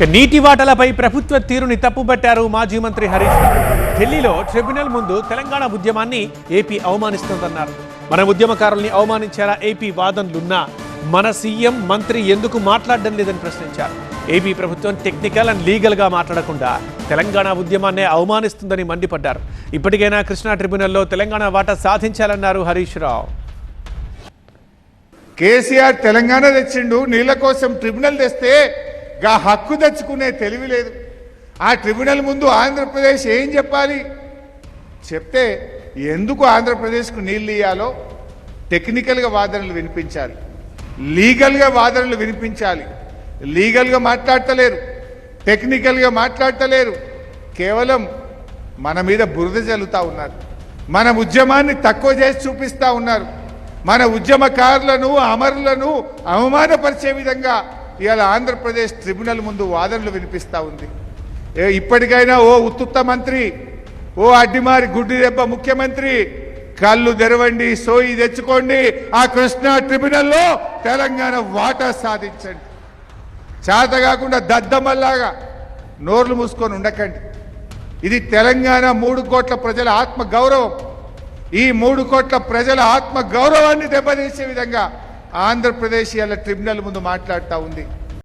నీటి వాటలపై ప్రభుత్వ తీరుని తప్పుబట్టారు మాజీ మంత్రి హరీష్ రావు. ఢిల్లీలో ట్రిబ్యునల్ ముందు తెలంగాణ ఉద్యమాన్ని ఏపీ అవమానిస్తోందన్నారు. మన ఉద్యమకారుల్ని అవమానించారా ఏపీ వాదనలున్నా మన సీఎం మంత్రి ఎందుకు మాట్లాడడం లేదని ప్రశ్నించారు. ఏపీ ప్రభుత్వం టెక్నికల్ అండ్ లీగల్గా మాట్లాడకుండా తెలంగాణ ఉద్యమాన్నే అవమానిస్తుందని మండిపడ్డారు. ఇప్పటికైనా కృష్ణా ట్రిబ్యునల్లో తెలంగాణ వాటా సాధించాలన్నారు హరీష్ రావు. కేసీఆర్ తెలంగాణ తెచ్చిండు నీళ్ళ కోసం ట్రిబ్యునల్ తెస్తే గా హక్కు తెచ్చుకునే తెలివి లేదు. ఆ ట్రిబ్యునల్ ముందు ఆంధ్రప్రదేశ్ ఏం చెప్పాలి? చెప్తే ఎందుకు ఆంధ్రప్రదేశ్కు నీళ్ళు ఇయ్యాలో? టెక్నికల్గా వాదనలు వినిపించాలి. లీగల్గా వాదనలు వినిపించాలి. లీగల్గా మాట్లాడతలేరు. టెక్నికల్గా మాట్లాడతలేరు. కేవలం మన మీద బురద జల్లుతూ ఉన్నారు. మన ఉద్యమాన్ని తక్కువ చేసి చూపిస్తా ఉన్నారు. మన ఉద్యమకారులను అమరులను అవమానపరిచే విధంగా ఇవాళ ఆంధ్రప్రదేశ్ ట్రిబ్యునల్ ముందు వాదనలు వినిపిస్తా ఉంది. ఏ ఇప్పటికైనా ఓ ఉత్తుత్త మంత్రి ఓ అడ్డిమారి గుడ్డి దెబ్బ ముఖ్యమంత్రి కళ్ళు తెరవండి సోయి తెచ్చుకోండి ఆ కృష్ణా ట్రిబ్యునల్లో తెలంగాణ వాటా సాధించండి. చేత కాకుండా దద్దమ్మల్లాగా నోర్లు మూసుకొని ఉండకండి. ఇది తెలంగాణ మూడు కోట్ల ప్రజల ఆత్మ గౌరవం ఈ మూడు కోట్ల ప్రజల ఆత్మ గౌరవాన్ని దెబ్బతీసే విధంగా ఆంధ్రప్రదేశ్ ఇలా ట్రిబ్యునల్ ముందు మాట్లాడుతూ ఉంది.